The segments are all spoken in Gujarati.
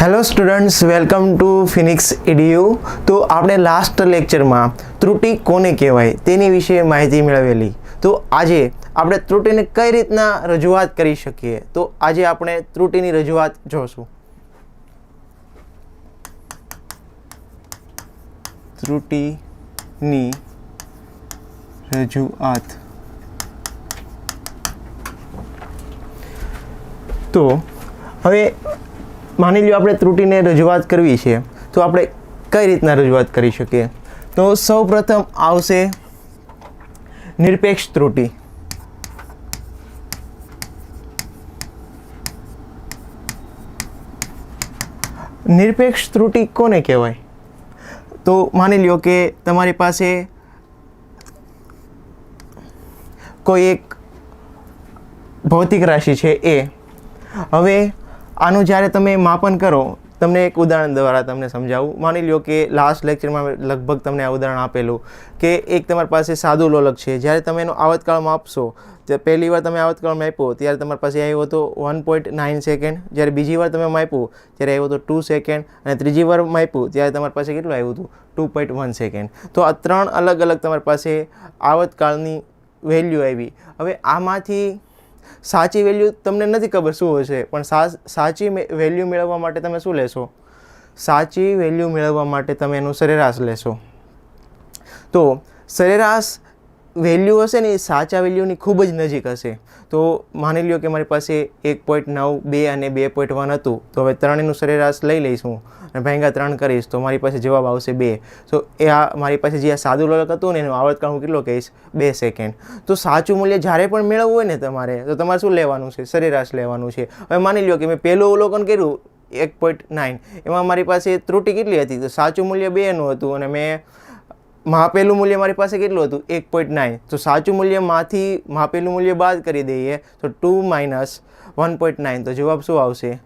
Hello students welcome to Phoenix edu તો આપણે લાસ્ટ લેક્ચરમાં ત્રુટિ કોને કહેવાય તેની વિશે માહિતી મેળવેલી. તો આજે આપણે ત્રુટિને કઈ રીતના રજૂઆત કરી શકીએ? તો આજે આપણે ત્રુટિની રજૂઆત જોશું. ત્રુટિની રજૂઆત. તો હવે માની લ્યો આપણે ત્રુટિને રજૂઆત કરવી છે, તો આપણે કઈ રીતના રજૂઆત કરી શકીએ? તો સૌ પ્રથમ આવશે નિરપેક્ષ ત્રુટી. નિરપેક્ષ ત્રુટિ કોને કહેવાય? તો માની લ્યો કે તમારી પાસે કોઈ એક ભૌતિક રાશિ છે એ. હવે આનું જ્યારે તમે માપન કરો, તમને એક ઉદાહરણ દ્વારા તમને સમજાવું. માની લ્યો કે લાસ્ટ લેક્ચરમાં લગભગ તમને આ ઉદાહરણ આપેલું કે એક તમારી પાસે સાદું લોલક છે. જ્યારે તમે એનો આવતકાળ માપશો તો પહેલી વાર તમે આવતકાળ માપ્યો, ત્યારે તમારી પાસે આવ્યો હતો વન પોઈન્ટ નાઇન સેકન્ડ જ્યારે બીજી વાર તમે માપ્યું, ત્યારે આવ્યો હતો ટુ સેકન્ડ અને ત્રીજી વાર માપ્યું, ત્યારે તમારી પાસે કેટલું આવ્યું હતું? ટુ પોઈન્ટ વન સેકન્ડ તો આ ત્રણ અલગ અલગ તમારી પાસે આવતકાળની વેલ્યુ આવી. હવે આમાંથી સાચી વેલ્યુ તમને નથી ખબર શું હશે, પણ સાચી વેલ્યુ મેળવવા માટે તમે શું લેશો? સાચી વેલ્યુ મેળવવા માટે તમે એનું સરેરાશ લેશો. તો સરેરાશ વેલ્યુ હશે ને એ સાચા વેલ્યુની ખૂબ જ નજીક હશે. તો માની લ્યો કે મારી પાસે એક પોઈન્ટ નવ, બે અને બે પોઈન્ટ વન હતું. તો હવે ત્રણેયનું સરેરાશ લઈ લઈશ હું અને ભાંગા ત્રણ કરીશ, તો મારી પાસે જવાબ આવશે બે. તો એ આ મારી પાસે જે આ સાદું લોલક હતું ને એનું આવર્તકાળ હું કેટલો કહીશ? બે સેકન્ડ તો સાચું મૂલ્ય જ્યારે પણ મેળવવું હોય ને તમારે, તો તમારે શું લેવાનું છે? સરેરાશ લેવાનું છે. હવે માની લ્યો કે મેં પહેલું અવલોકન કર્યું, એક પોઈન્ટ નાઇન એમાં મારી પાસે ત્રુટિ કેટલી હતી? તો સાચું મૂલ્ય બેનું હતું અને મેં માપેલું મૂલ્ય મારી પાસે કેટલું હતું? એક પોઈન્ટ નાઇન તો સાચું મૂલ્યમાંથી માપેલું મૂલ્ય બાદ કરી દઈએ તો two minus one point nine તો જવાબ શું આવશે?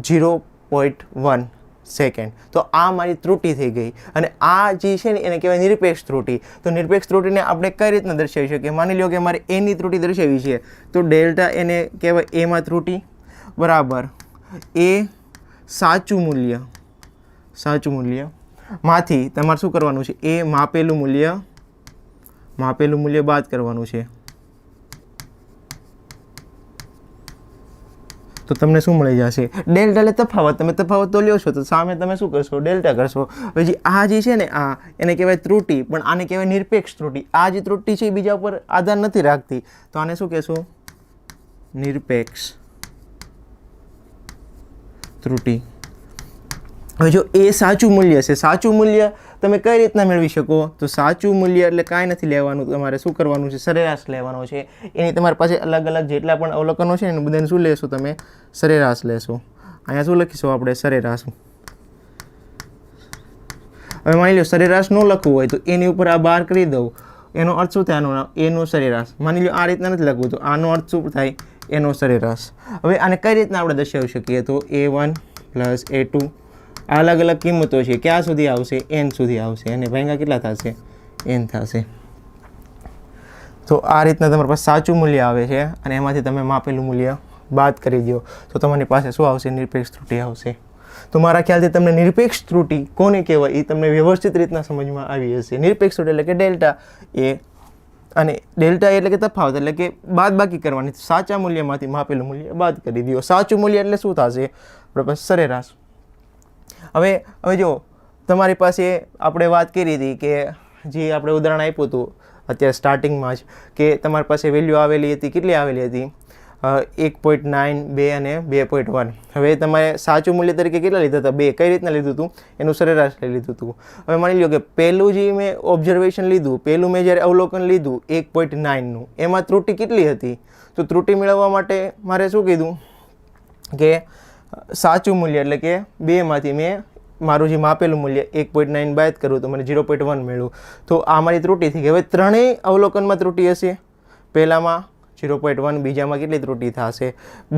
ઝીરો પોઈન્ટ વન સેકન્ડ તો આ મારી ત્રુટિ થઈ ગઈ. અને આ જે છે ને, એને કહેવાય નિરપેક્ષ ત્રુટિ. તો નિરપેક્ષ ત્રુટિને આપણે કઈ રીતના દર્શાવી શકીએ? માની લો કે મારે એની ત્રુટિ દર્શાવી છે. તો ડેલ્ટા એને કહેવાય એમાં ત્રુટિ. બરાબર. એ સાચું મૂલ્ય. સાચું મૂલ્ય. માંથી, તમારે શું કરવાનું છે? એ માપેલું મૂલ્ય માપેલું મૂલ્ય બાદ કરવાનું છે. તો તમને શું મળી જશે? ડેલ્ટા એટલે તફાવત. તમે તફાવત તો લ્યો છો, તો સામે તમે શું કરશો? ડેલ્ટા કરશો. પછી આ જે છે ને, આ એને કહેવાય ત્રુટિ, પણ આને કહેવાય નિરપેક્ષ ત્રુટિ. આ જે ત્રુટિ છે એ બીજા ઉપર આધાર નથી રાખતી. તો આને શું કહેશું? નિરપેક્ષ ત્રુટિ. હવે જો એ સાચું મૂલ્ય છે, સાચું મૂલ્ય તમે કઈ રીતના મેળવી શકો? તો સાચું મૂલ્ય એટલે કાંઈ નથી લેવાનું, તમારે શું કરવાનું છે? સરેરાશ લેવાનો છે. એની તમારી પાસે અલગ અલગ જેટલા પણ અવલોકનો છે એને બધાને શું લેશો તમે? સરેરાશ લેશો. અહીંયા શું લખીશું આપણે? સરેરાશ. હવે માની લો સરેરાશ ન લખવું હોય તો એની ઉપર આ બાર કરી દઉં. એનો અર્થ શું થાય? આનો એનો સરેરાશ. માની લો આ રીતના નથી લખવું તો આનો અર્થ શું થાય? એનો સરેરાશ. હવે આને કઈ રીતના આપણે દર્શાવી શકીએ? તો A one plus A two અલગ અલગ કિંમતો છે. ક્યાં સુધી આવશે? એન સુધી આવશે. અને ભાંગા કેટલા થશે? એન થશે. તો આ રીતના તમારી પાસે સાચું મૂલ્ય આવે છે અને એમાંથી તમે માપેલું મૂલ્ય બાદ કરી દો. તો તમારી પાસે શું આવશે? નિરપેક્ષ ત્રુટિ આવશે. તો મારા ખ્યાલથી તમને નિરપેક્ષ ત્રુટિ કોને કહેવાય? એ તમને વ્યવસ્થિત રીતના સમજમાં આવી હશે. નિરપેક્ષ ત્રુટિ એટલે કે ડેલ્ટા એ અને ડેલ્ટા એટલે કે તફાવત એટલે કે બાદ બાકી કરવાની સાચા મૂલ્યમાંથી માપેલું મૂલ્ય બાદ કરી દો. સાચું મૂલ્ય એટલે શું થશે? આપણે સરેરાશ હવે હવે જો તમારી પાસે આપણે વાત કરી હતી કે જે આપણે ઉદાહરણ આપ્યું હતું અત્યારે સ્ટાર્ટિંગમાં જ, કે તમારી પાસે વેલ્યુ આવેલી હતી, કેટલી આવેલી હતી? એક પોઈન્ટ નાઇન બે અને બે પોઈન્ટ વન હવે તમારે સાચું મૂલ્ય તરીકે કેટલા લીધા હતા? બે. કઈ રીતના લીધું હતું? એનું સરેરાશ લઈ લીધું હતું. હવે માની લો કે પહેલું જે મેં ઓબ્ઝર્વેશન લીધું, પહેલું મેં જ્યારે અવલોકન લીધું, એક પોઈન્ટ નાઇનનું એમાં ત્રુટિ કેટલી હતી? તો ત્રુટિ મેળવવા માટે મારે શું કીધું? કે સાચું મૂલ્ય એટલે કે બેમાંથી મેં મારું જે માપેલું મૂલ્ય એક પોઈન્ટ નાઇન બાદ કરું તો મને ઝીરો પોઈન્ટ વન મળ્યું. તો આ મારી ત્રુટિ થઈ ગઈ. હવે ત્રણેય અવલોકનમાં ત્રુટિ હશે. પહેલામાં ઝીરો પોઈન્ટ વન બીજામાં કેટલી ત્રુટિ થશે?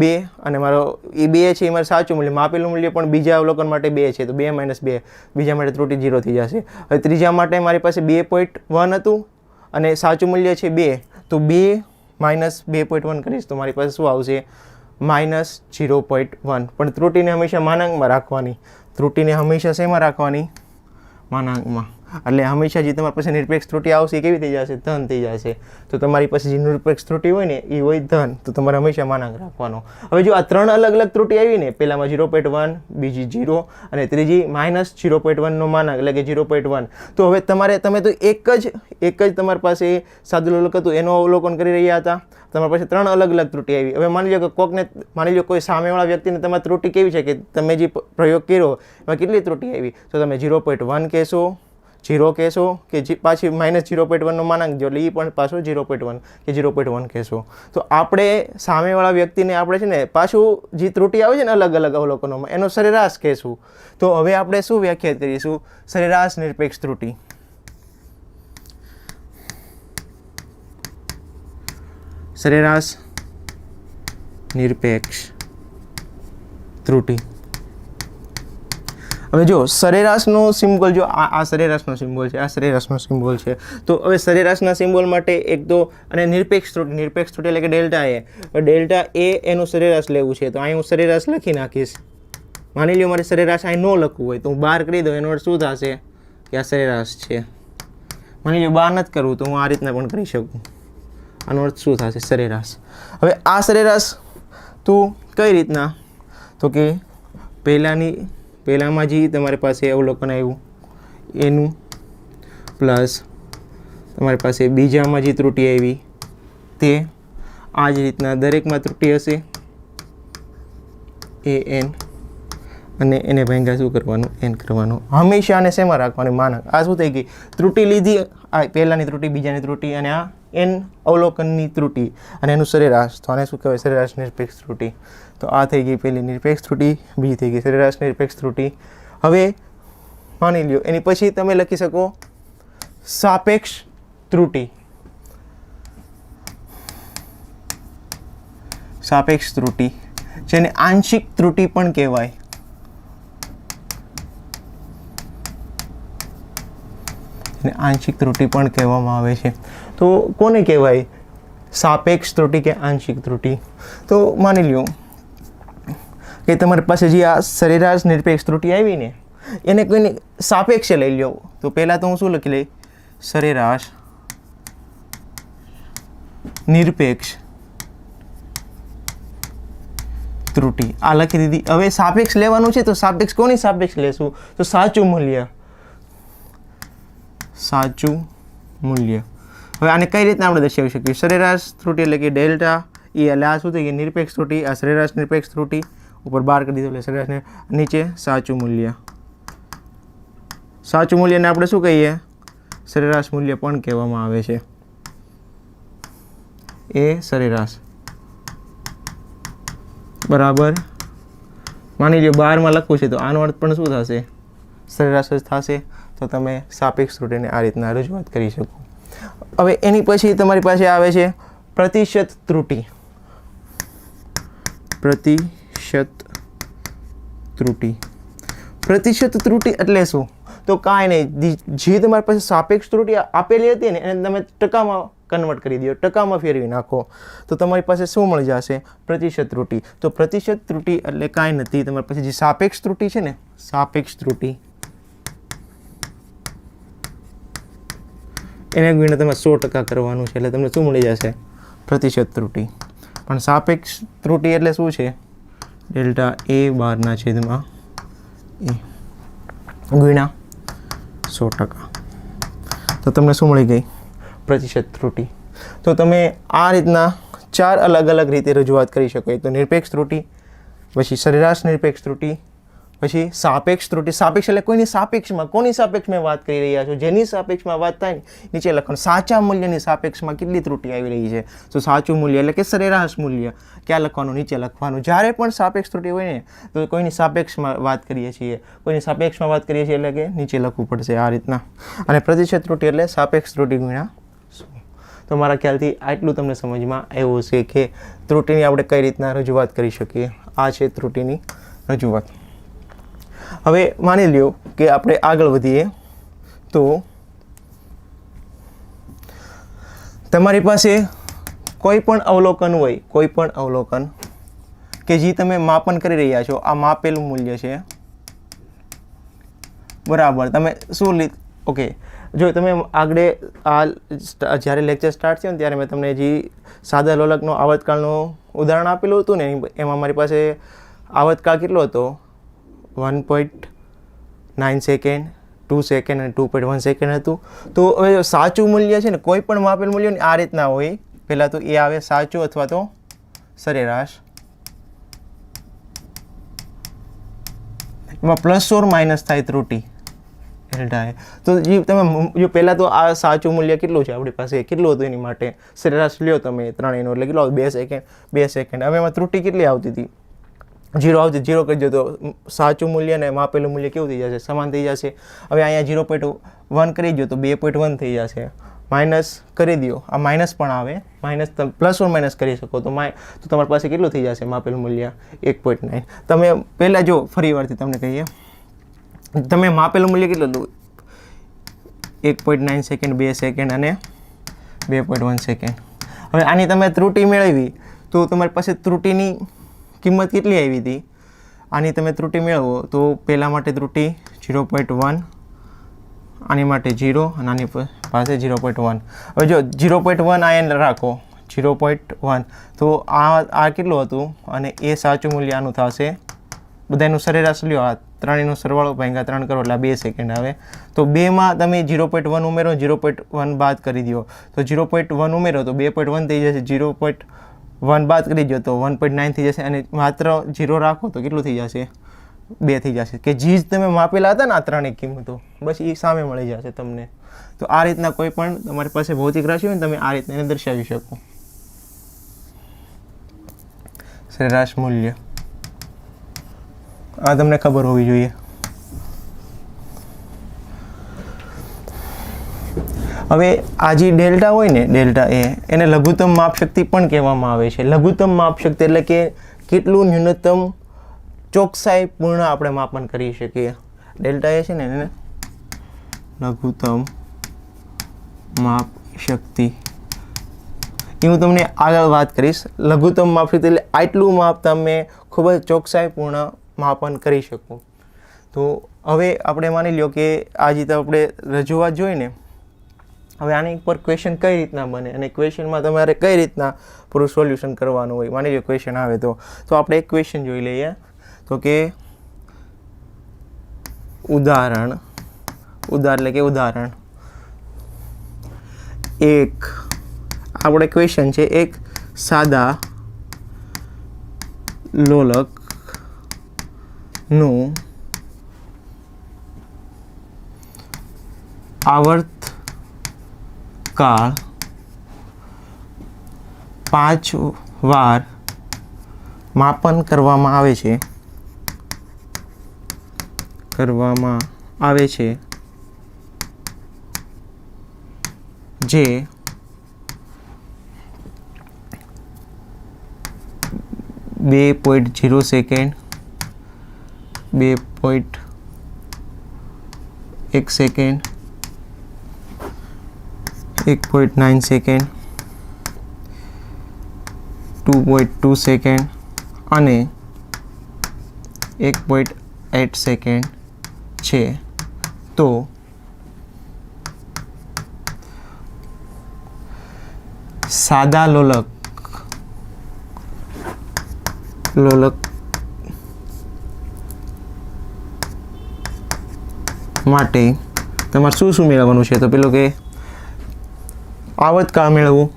બે અને મારો, એ બે છે એ મારે સાચું મૂલ્ય. માપેલું મૂલ્ય પણ બીજા અવલોકન માટે બે છે. તો બે માઇનસ બે. બીજા માટે ત્રુટિ ઝીરો થઈ જશે. હવે ત્રીજા માટે મારી પાસે બે પોઈન્ટ વન હતું અને સાચું મૂલ્ય છે બે. તો બે માઇનસ બે પોઈન્ટ વન કરીશ તો મારી પાસે શું આવશે? Minus zero point one. પણ ત્રુટીને હંમેશા માનાંકમાં રાખવાની. ત્રુટીને હંમેશા શેમાં રાખવાની? માનાંકમાં. એટલે હંમેશા જે તમારી પાસે નિરપેક્ષ ત્રુટિ આવશે એ કેવી થઈ જશે? ધન થઈ જશે. તો તમારી પાસે જે નિરપેક્ષ ત્રુટિ હોય ને એ હોય ધન. તો તમારે હંમેશા માનાંક રાખવાનો. હવે જો આ ત્રણ અલગ અલગ ત્રુટી આવી ને, પહેલામાં ઝીરો પોઈન્ટ વન બીજી ઝીરો અને ત્રીજી માઇનસ ઝીરો પોઈન્ટ વનનો માનાંક, એટલે કે ઝીરો પોઈન્ટ વન તો હવે તમારે, તમે તો એક જ એક જ તમારી પાસે સાદું અવલોકન હતું, એનું અવલોકન કરી રહ્યા હતા. તમારી પાસે ત્રણ અલગ અલગ ત્રુટી આવી. હવે માની લો કે કોકને, માની લો કોઈ સામેવાળા વ્યક્તિને તમારી ત્રુટિ કેવી છે કે તમે જે પ્રયોગ કર્યો, એમાં કેટલી ત્રુટી આવી? તો તમે ઝીરો પોઈન્ટ વન કહેશો. જીરો કહેશો કે જે, પાછી માઇનસ ઝીરો પોઈન્ટ વનનો માનાંક જો એ પણ પાછો ઝીરો પોઈન્ટ વન કે ઝીરો પોઈન્ટ વન કહેશો. તો આપણે સામેવાળા વ્યક્તિને આપણે છે ને પાછું જે ત્રુટિ આવે છે ને અલગ અલગ અવલોકનોમાં, એનો સરેરાશ કહેશું. તો હવે આપણે શું વ્યાખ્યાત કરીશું? સરેરાશ નિરપેક્ષ ત્રુટિ. સરેરાશ નિરપેક્ષ ત્રુટી. હવે જો સરેરાશનો સિમ્બોલ જો આ આ સરેરાશનો સિમ્બોલ છે, આ સરેરાશનો સિમ્બોલ છે. તો હવે સરેરાશના સિમ્બોલ માટે એક તો અને નિરપેક્ષ ત્રુટી નિરપેક્ષ ત્રુટી એટલે કે ડેલ્ટા એ. ડેલ્ટા એ એનું સરેરાશ લેવું છે. તો અહીં હું સરેરાશ લખી નાખીશ. માની લ્યો મારે સરેરાશ અહીં ન લખવું હોય, તો હું બહાર કરી દઉં, એનો અર્થ શું થશે? કે આ સરેરાશ છે. માની લ્યો બહાર નથી કરવું, તો હું આ રીતના પણ કરી શકું. આનો અર્થ શું થશે? સરેરાશ. હવે આ સરેરાશ તું કઈ રીતના? તો કે પહેલાંની પહેલાંમાં જે તમારી પાસે અવલોકન આવ્યું, એનું, પ્લસ તમારી પાસે બીજામાં જે ત્રુટિ આવી, તે આ જ રીતના દરેકમાં ત્રુટિ હશે, એ એન અને એને ભાંગ્યા શું કરવાનું? એન કરવાનું. હંમેશા આને શેમાં રાખવાની માનક. આ શું થઈ ગઈ? ત્રુટી લીધી, આ પહેલાંની ત્રુટી, બીજાની ત્રુટિ, અને આ એન અવલોકનની ત્રુટી, અને એનું સરેરાશ. તો આને શું કહેવાય? સરેરાશ, નિરપેક્ષ ત્રુટી. તો આ થઈ ગઈ પહેલી નિરપેક્ષ ત્રુટી, બીજી થઈ ગઈ સરેરાશ નિરપેક્ષ ત્રુટી. હવે માની લ્યો, એની પછી તમે લખી શકો સાપેક્ષ ત્રુટી. સાપેક્ષ ત્રુટી, જેને આંશિક ત્રુટી પણ કહેવાય. આંશિક ત્રુટી પણ કહેવામાં આવે છે. તો કોને કહેવાય? સાપેક્ષ ત્રુટી કે આંશિક ત્રુટી? તો માની લ્યો કે તમારી પાસે જે આ સરેરાશ નિરપેક્ષ ત્રુટિ આવી ને, એને કોઈને સાપેક્ષે લઈ લ્યો તો પહેલાં તો હું શું લખી લઈ સરેરાશ નિરપેક્ષ ત્રુટિ. આ લખી દીધી. હવે સાપેક્ષ લેવાનું છે તો સાપેક્ષ કોની સાપેક્ષ લેશું? તો સાચું મૂલ્ય. સાચું મૂલ્ય. હવે આને કઈ રીતના આપણે દર્શાવી શકીએ? સરેરાશ ત્રુટી એટલે કે ડેલ્ટા, એ એટલે આ શું થઈ ગઈ? નિરપેક્ષ ત્રુટિ. આ સરેરાશ નિરપેક્ષ ત્રુટી. ઉપર બાર કરી દીધું, એટલે સરેરાશ નીચે સાચું મૂલ્ય. સાચું મૂલ્યને આપણે શું કહીએ? સરેરાશ મૂલ્ય પણ કહેવામાં આવે છે. એ સરેરાશ. બરાબર? માની લો બારમાં લખવું છે તો આનો અર્થ પણ શું થશે? સરેરાશ જ થશે, તો તમે સાપેક્ષ ત્રુટીને આ રીતના રજૂઆત કરી શકો. હવે એની પછી તમારી પાસે આવે છે પ્રતિશત ત્રુટી. પ્રતિશત ત્રુટિ. પ્રતિશત ત્રુટી એટલે શું? તો કાંઈ નહીં. જે તમારી પાસે સાપેક્ષ ત્રુટિ આપેલી હતી ને, એને તમે ટકામાં કન્વર્ટ કરી દો. ટકામાં ફેરવી નાખો. તો તમારી પાસે શું મળી જશે? પ્રતિશત ત્રુટિ. તો પ્રતિશત ત્રુટિ એટલે કાંઈ નથી. તમારી પાસે જે સાપેક્ષ ત્રુટિ છે ને, સાપેક્ષ ત્રુટિ. એને ગુણ્યા તમે સો ટકા કરવાનું છે. એટલે તમને શું મળી જશે? પ્રતિશત ત્રુટિ. પણ સાપેક્ષ ત્રુટિ એટલે શું છે? ડેલ્ટા એ બારના છેદમાં એ ગુણ્યા સો ટકા. તો તમને શું મળી ગઈ? પ્રતિશત ત્રુટિ. તો તમે આ રીતના ચાર અલગ અલગ રીતે રજૂઆત કરી શકો. એક તો નિરપેક્ષ ત્રુટી પછી સરેરાશ નિરપેક્ષ ત્રુટી પછી સાપેક્ષ ત્રુટિ. સાપેક્ષ એટલે કોઈની સાપેક્ષમાં, કોની સાપેક્ષમાં વાત કરી રહ્યા છો? જેની સાપેક્ષમાં વાત થાય નીચે લખવાનું, સાચા મૂલ્યની સાપેક્ષમાં કેટલી ત્રુટી આવી રહી છે? તો સાચું મૂલ્ય એટલે કે સરેરાશ મૂલ્ય. ક્યાં લખવાનું? નીચે લખવાનું. જ્યારે પણ સાપેક્ષ ત્રુટિ હોય ને, તો કોઈની સાપેક્ષમાં વાત કરીએ છીએ. કોઈની સાપેક્ષમાં વાત કરીએ છીએ એટલે કે નીચે લખવું પડશે આ રીતના. અને પ્રતિશત ત્રુટિ એટલે સાપેક્ષ ત્રુટિ ગુણ્યા તો મારા ખ્યાલથી આટલું તમને સમજમાં આવ્યું છે કે ત્રુટિની આપણે કઈ રીતના રજૂઆત કરી શકીએ? આ છે ત્રુટિની રજૂઆત. હવે માની લ્યો કે આપણે આગળ વધીએ તો તમારી પાસે કોઈ પણ અવલોકન હોય, કોઈ પણ અવલોકન કે જે તમે માપન કરી રહ્યા છો, આ માપેલું મૂલ્ય છે. બરાબર, તમે શું ઓકે જો તમે આગળ આ જ્યારે લેક્ચર સ્ટાર્ટ થયો ને ત્યારે મેં તમને જે સાદા લોલકનો આવતકાળનું ઉદાહરણ આપેલું હતું ને એમાં મારી પાસે આવતકાળ કેટલો હતો? વન સેકન્ડ, ટુ સેકન્ડ અને ટુ પોઈન્ટ વન સેકન્ડ હતું. તો હવે સાચું મૂલ્ય છે ને, કોઈ પણ માપેલ મૂલ્ય આ રીતના હોય. પહેલાં તો એ આવે સાચું અથવા તો સરેરાશ. એમાં પ્લસ ઓર માઇનસ થાય ત્રુટી. ડેલ્ટા તો જે તમે જો પહેલાં તો આ સાચું મૂલ્ય કેટલું છે? આપણી પાસે કેટલું હતું એની માટે? સરેરાશ લ્યો તમે ત્રણેયનો, એટલે કેટલો બે સેકન્ડ બે સેકન્ડ. હવે એમાં ત્રુટી કેટલી આવતી હતી? જીરો આવશે જીરો કરી દો તો સાચું મૂલ્ય અને માપેલું મૂલ્ય કેવું થઈ જશે? સમાન થઈ જશે. હવે અહીંયા જીરો પોઈન્ટ વન કરી દો તો બે પોઈન્ટ વન થઈ જશે. માઇનસ કરી દો આ માઇનસ પણ આવે. માઇનસ પ્લસ ઓર માઇનસ કરી શકો તો માય તો તમારી પાસે કેટલું થઈ જશે માપેલું મૂલ્ય? એક પોઈન્ટ નાઇન તમે પહેલાં જો ફરી વારથી તમને કહીએ. તમે માપેલું મૂલ્ય કેટલું લો એક પોઈન્ટ નાઇન સેકન્ડ બે સેકન્ડ અને બે પોઈન્ટ વન સેકન્ડ હવે આની તમે ત્રુટી મેળવી, તો તમારી પાસે ત્રુટીની કિંમત કેટલી આવી હતી? આની તમે ત્રુટિ મેળવો તો પહેલાં માટે ત્રુટી ઝીરો પોઈન્ટ વન આની માટે જીરો અને આની પાસે ઝીરો પોઈન્ટ વન હવે જો ઝીરો પોઈન્ટ વન આ એને રાખો ઝીરો પોઈન્ટ વન તો આ આ કેટલું હતું? અને એ સાચું મૂલ્ય આનું થશે? બધાનું સરેરાશ લ્યો, આ ત્રણેયનો સરવાળો ભાગ્યા ત્રણ કરો, એટલે બે સેકન્ડ આવે. તો બેમાં તમે ઝીરો પોઈન્ટ વન ઉમેરો ઝીરો પોઈન્ટ વન બાદ કરી દો. તો ઝીરો પોઈન્ટ વન ઉમેરો, તો બે પોઈન્ટ વન થઈ જશે. ઝીરો પોઈન્ટ વન બાદ કરી દો તો વન પોઈન્ટ નાઇન થઈ જશે અને માત્ર ઝીરો રાખો તો કેટલું થઈ જશે? બે થઈ જશે. કે જ તમે માપેલા હતા ને આ ત્રણેય કિંમતો, બસ એ સામે મળી જશે તમને. તો આ રીતના કોઈ પણ તમારી પાસે ભૌતિક રાશિ હોય ને તમે આ રીતના એને દર્શાવી શકો. સરેરાશ મૂલ્ય. આ તમને ખબર હોવી જોઈએ. હવે આ જે ડેલ્ટા હોય ને, ડેલ્ટા એ, એને લઘુત્તમ માપ શક્તિ પણ કહેવામાં આવે છે. લઘુત્તમ માપ શક્તિ એટલે કે કેટલું ન્યૂનતમ ચોકસાઈપૂર્ણ આપણે માપન કરી શકીએ. ડેલ્ટા એ છે ને, એને લઘુત્તમ માપ શક્તિ એ હું તમને આગળ વાત કરીશ. લઘુત્તમ માપ શક્તિ એટલે આટલું માપ તમે ખૂબ જ ચોકસાઈપૂર્ણ માપન કરી શકો. તો હવે આપણે માની લ્યો કે આ જે તો આપણે રજૂઆત જોઈએ ને હવે આની ઉપર ક્વેશ્ચન કઈ રીતના બને અને ક્વેશ્ચનમાં તમારે કઈ રીતના પૂરું સોલ્યુશન કરવાનું હોય? માની લો ક્વેશ્ચન આવે તો. તો આપણે એક ક્વેશ્ચન જોઈ લઈએ. તો કે ઉદાહરણ ઉદાહરણ એટલે કે ઉદાહરણ. એક, આપણે ક્વેશ્ચન છે, એક સાદા લોલકનું આવર્ત કાળ પાંચ વાર માપન કરવામાં આવે છે. કરવામાં આવે છે. જે બે પોઈન્ટ જીરો સેકન્ડ, બે પોઈન્ટ એક સેકન્ડ એક point nine second two point two second અને એક પોઈન્ટ એટ સેકન્ડ છે. તો સાદા લોલક લોલક માટે તમારે શું શું મેળવવાનું છે? તો પેલું કે આવતકાળ મેળવવું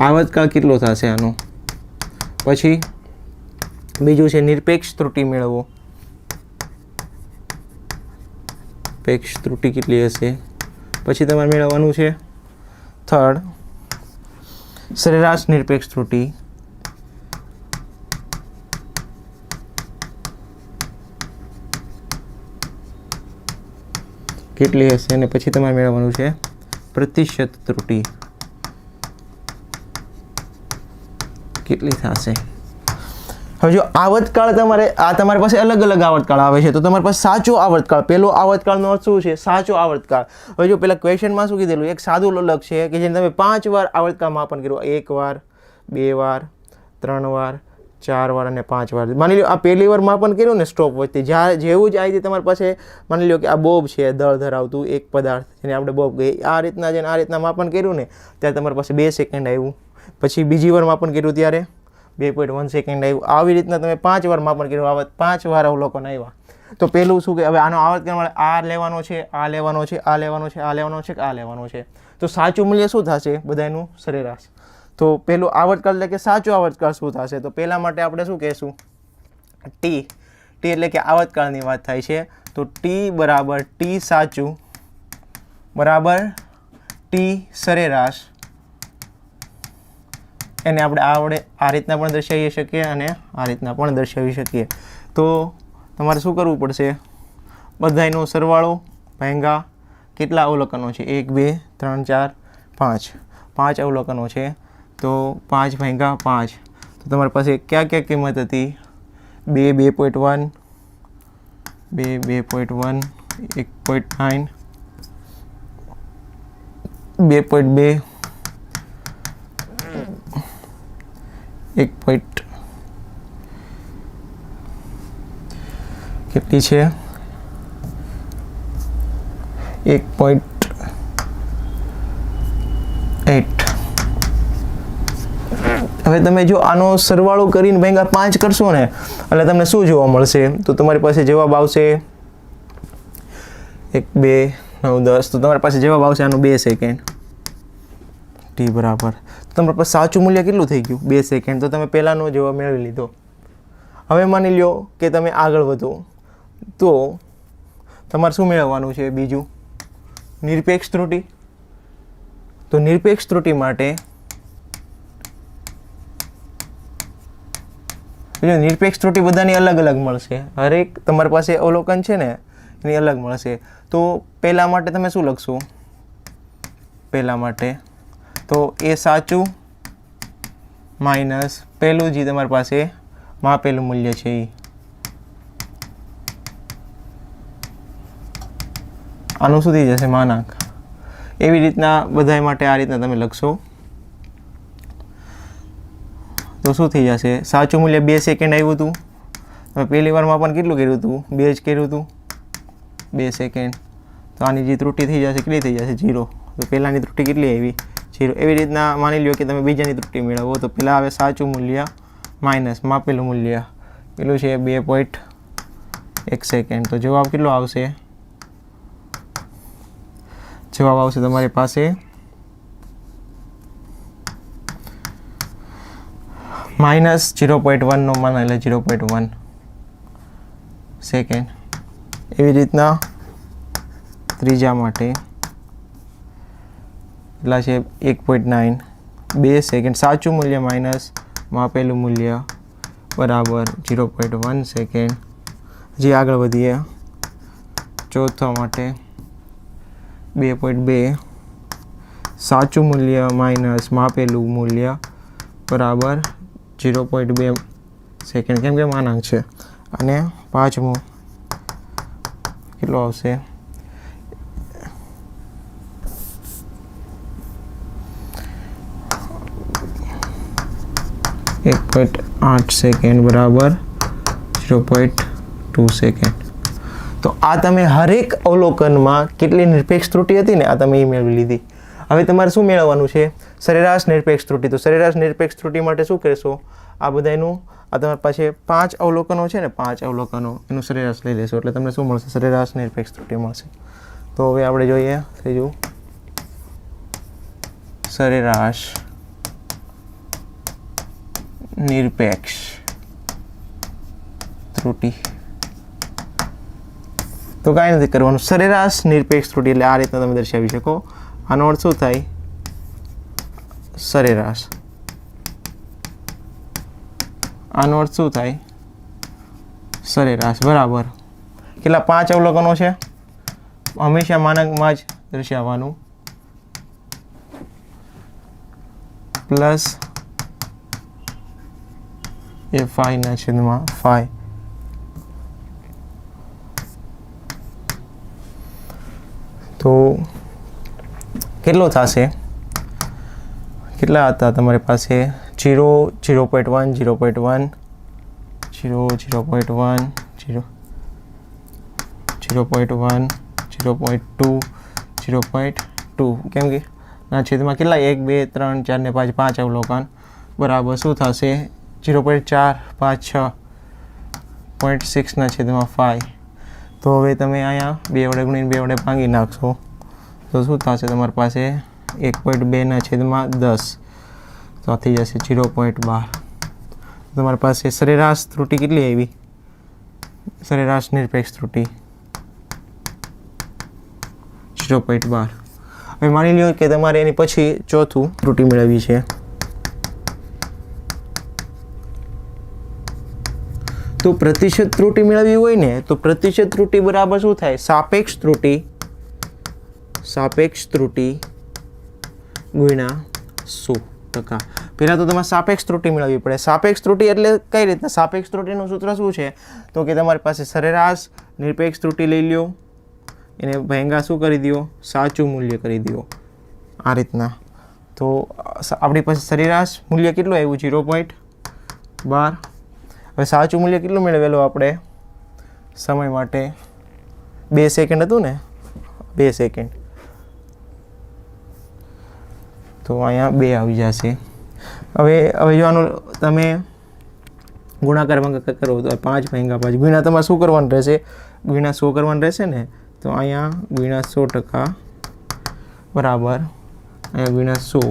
આવતકાળ કેટલો થશે આનો? પછી બીજું છે નિરપેક્ષ ત્રુટિ મેળવવો પેક્ષ ત્રુટિ કેટલી હશે? પછી તમારે મેળવવાનું છે. થર્ડ સરેરાશ નિરપેક્ષ ત્રુટિ. કેટલી હશે અને પછી તમારે મેળવવાનું છે? પ્રતિશત ત્રુટિ. કેટલી થશે? હવે જો આવતકાળ તમારે, આ તમારી પાસે અલગ અલગ આવતકાળ આવે છે, તો તમારી પાસે સાચો આવતકાળ પહેલો આવતકાળનો અર્થ શું છે? સાચો આવતકાળ. હવે જો પેલા ક્વેશ્ચનમાં શું કીધેલું? એક સાદું લોલક છે કે જેને તમે પાંચ વાર આવતકાળ માપન કર્યું. એક વાર, બે વાર, ત્રણ વાર ચાર વાર અને પાંચ વાર. માની લો આ પહેલી વાર માપન કર્યું ને સ્ટોપ વચ્ચે, જ્યાં જેવું જ આવી રીતે તમારી પાસે, માની લો કે આ બોબ છે, દળ ધરાવતું એક પદાર્થ, જેને આપણે બોબ કહીએ. આ રીતના જેને આ રીતના માપન કર્યું ને, ત્યારે તમારી પાસે બે સેકન્ડ આવ્યું. પછી બીજી વાર માપન કર્યું ત્યારે, બે પોઈન્ટ વન સેકન્ડ આવ્યું. આવી રીતના તમે પાંચ વાર માપન કર્યું. આવા પાંચ વાર અવલોકન આવ્યા. તો પહેલું શું કે, હવે આનો આવર્તન આ લેવાનો છે, આ લેવાનો છે, આ લેવાનો છે, આ લેવાનો છે આ લેવાનો છે? તો સાચું મૂલ્ય શું થશે? બધાનું સરેરાશ. તો પેલું આવર્તકાળ એટલે કે સાચું આવર્તકાળ શું થશે? તો પહેલાં માટે આપણે શું કહેશું? ટી ટી એટલે કે આવર્તકાળની વાત થાય છે. તો ટી બરાબર ટી સાચું, બરાબર ટી સરેરાશ. એને આપણે આવડે આ રીતના પણ દર્શાવી શકીએ અને આ રીતના પણ દર્શાવી શકીએ. તો તમારે શું કરવું પડશે? બધાયનો સરવાળો ભેંગા કેટલા અવલોકનો છે? એક, બે, ત્રણ, ચાર, પાંચ. પાંચ અવલોકનો છે. તો પાંચ ભાંગા પાંચ તો તમારી પાસે ક્યાં ક્યાં કિંમત હતી બે બે પોઈન્ટ વન બે બે પોઈન્ટ વન એક પોઈન્ટ નાઇન બે પોઈન્ટ બે એક પોઈન્ટ કેટલી છે એક પોઈન્ટ એટ હવે તમે જો આનો સરવાળો કરીને ભેગા પાંચ કરશો ને, એટલે તમને શું જોવા મળશે? તો તમારી પાસે જવાબ આવશે એક, બે, નવ, દસ. તો તમારી પાસે જવાબ આવશે આનું બે સેકન્ડ ટી બરાબર. તમારા પાસે સાચું મૂલ્ય કેટલું થઈ ગયું? બે સેકન્ડ તો તમે પહેલાંનો જવાબ મેળવી લીધો. હવે માની લ્યો કે તમે આગળ વધો. તો તમારે શું મેળવવાનું છે બીજું? નિરપેક્ષ ત્રુટિ? તો નિરપેક્ષ ત્રુટિ માટે જો નિરપેક્ષ ત્રુટિ બધાની અલગ અલગ મળશે. હરેક તમારી પાસે અવલોકન છે ને, એની અલગ મળશે. તો પહેલા માટે તમે શું લખશો? પહેલા માટે. તો એ સાચું માઇનસ પહેલું જે તમારી પાસે માપેલું મૂલ્ય છે એ આનું થઈ જશે? માનાંક. એવી રીતના બધાય માટે આ રીતના તમે લખશો. તો શું થઈ જશે? સાચું મૂલ્ય બે સેકન્ડ આવ્યું હતું હવે પહેલી વારમાં પણ કેટલું કર્યું હતું બે જ કર્યું હતું બે સેકન્ડ તો આની જે ત્રુટિ થઈ જશે, કેટલી થઈ જશે? જીરો તો પહેલાંની ત્રુટિ કેટલી આવી? જીરો એવી રીતના માની લ્યો કે તમે બીજાની ત્રુટિ મેળવો. તો પહેલાં આવે સાચું મૂલ્ય માઇનસ માપેલું મૂલ્ય. પેલું છે બે પોઈન્ટ એક સેકન્ડ તો જવાબ કેટલો આવશે? જવાબ આવશે તમારી પાસે માઇનસ જીરો પોઈન્ટ વનનો મન એટલે જીરો પોઈન્ટ વન સેકન્ડ એવી રીતના ત્રીજા માટે. એટલા છે એક પોઈન્ટ નાઇન બે સેકન્ડ સાચું મૂલ્ય માઇનસ માપેલું મૂલ્ય બરાબર જીરો પોઈન્ટ વન સેકન્ડ હજી આગળ વધીએ. ચોથા માટે બે પોઈન્ટ બે. સાચું મૂલ્ય માઇનસ માપેલું મૂલ્ય બરાબર જીરો પોઈન્ટ બે સેકન્ડ. કેમ કે માનાંક છે. અને પાંચમું કેટલો આવશે? એક પોઈન્ટ આઠ સેકન્ડ બરાબર. Zero point two second. તો આ તમે હરેક અવલોકનમાં કેટલી નિરપેક્ષ ત્રુટિ હતી ને આ તમે એ મેળવી લીધી. હવે તમારે શું મેળવવાનું છે? સરેરાશ નિરપેક્ષ ત્રુટિ. તો સરેરાશ નિરપેક્ષ ત્રુટિ માટે શું કરશો? આ બધાનું આ તમારી પાસે પાંચ અવલોકનો છે ને, પાંચ અવલોકનો, એનું સરેરાશ લઈ લેશો. એટલે તમને શું મળશે? સરેરાશ નિરપેક્ષ ત્રુટિ મળશે. તો હવે આપણે જોઈએ ત્રીજું સરેરાશ નિરપેક્ષ ત્રુટિ. તો કાંઈ નથી કરવાનું. સરેરાશ નિરપેક્ષ ત્રુટિ એટલે આ રીતના તમે દર્શાવી શકો. આનો અર્થ શું થાય? સરેરાશ. આનો અર્થ શું થાય? સરેરાશ. બરાબર. કેટલા? પાંચ અવલોકનો છે. હંમેશા માનકમાં જ દર્શાવવાનું. પ્લસ એ ફાઈવના છેદમાં ફાઈવ તો કેટલો થશે? કેટલા હતા તમારી પાસે? Zero zero point one, zero point one, zero zero point one, zero zero point one, zero point two, zero point two. કેમ કે ના છેદમાં કેટલા એક, બે, ત્રણ, ચાર ને પાંચ પાંચ અવલોકન. બરાબર, શું થશે? જીરો પોઈન્ટ ચાર, પાંચ, છ, પોઈન્ટ સિક્સના છેદમાં ફાઈવ તો હવે તમે અહીંયા બે વડે ગુણીને બે વડે ભાંગી નાખશો. તો શું થશે? તમારી પાસે એક પોઈન્ટ બેના છેદમાં દસ. તો થઈ જશે જીરો પોઈન્ટ બાર. તમારી પાસે સરેરાશ ત્રુટિ કેટલી આવી? સરેરાશ નિરપેક્ષ ત્રુટિ. જીરો પોઈન્ટ બાર. હવે માની લ્યો કે તમારે એની પછી ચોથું ત્રુટિ મેળવવી છે. તો પ્રતિશત ત્રુટિ મેળવવી હોય ને, તો પ્રતિશત ત્રુટિ બરાબર શું થાય? સાપેક્ષ ત્રુટિ સાપેક્ષ ત્રુટિ ગુણ્યા સો ટકા. પહેલાં તો તમારે સાપેક્ષ ત્રુટિ મેળવવી પડે. સાપેક્ષ ત્રુટિ એટલે કઈ રીતના સાપેક્ષ ત્રુટિનું સૂત્ર શું છે? તો કે તમારી પાસે સરેરાશ, નિરપેક્ષ ત્રુટિ લઈ લ્યો, એને ભયંગા શું કરી દો સાચું મૂલ્ય કરી દો આ રીતના. તો આપણી પાસે સરેરાશ મૂલ્ય કેટલું આવ્યું? ઝીરો પોઈન્ટ બાર. હવે સાચું મૂલ્ય કેટલું મેળવેલું આપણે? સમય માટે બે સેકન્ડ હતું ને? બે સેકન્ડ. તો અહીંયા બે આવી જશે. હવે હવે જો આનું તમે ગુણાકાર ભાગાકાર કરો તો પાંચ ભાંગા પાંચ. ગુણ્યા તમારે શું કરવાનું રહેશે? ગુણ્યા સો કરવાનું રહેશે ને? તો અહીંયા ગુણ્યા સો ટકા બરાબર. અહીંયા ગુણ્યા સો.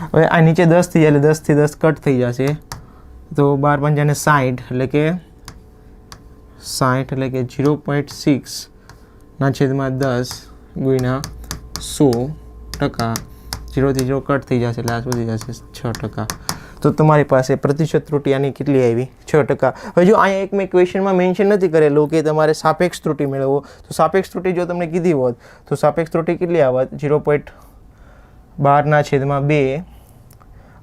હવે આ નીચે દસ થઈ જાય એટલે દસથી દસ કટ થઈ જશે. તો બાર પંચાને સાઠ એટલે કે સાઠ એટલે કે જીરો પોઈન્ટ સિક્સના છેદમાં દસ ગુણ્યા સો. ટકા, જીરોથી જીરો કટ થઈ જશે, એટલે આ સુધી જશે છ ટકા. તો તમારી પાસે પ્રતિશત ત્રુટિ આની કેટલી આવી? છ ટકા. હવે જો અહીંયા એક મેં ક્વેશ્ચનમાં મેન્શન નથી કરેલું કે તમારે સાપેક્ષ ત્રુટિ મેળવવો, તો સાપેક્ષ ત્રુટિ જો તમને કીધી હોત, તો સાપેક્ષ ત્રુટિ કેટલી આવત? ઝીરો પોઈન્ટ બારના છેદમાં બે.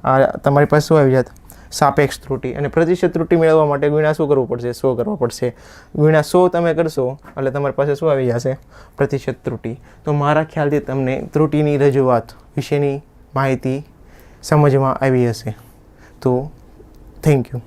આ તમારી પાસે શું આવી જાત? સાપેક્ષ ત્રુટિ અને પ્રતિશત ત્રુટિ મેળવવા માટે ગુણ્યા શું કરવું પડશે? સો કરવો પડશે? ગુણ્યા સો તમે કરશો? એટલે તમારી પાસે શું આવી જશે? પ્રતિશત ત્રુટિ. તો મારા ખ્યાલથી તમને ત્રુટિની રજૂઆત વિશેની માહિતી સમજમાં આવી હશે. તો થેન્ક યુ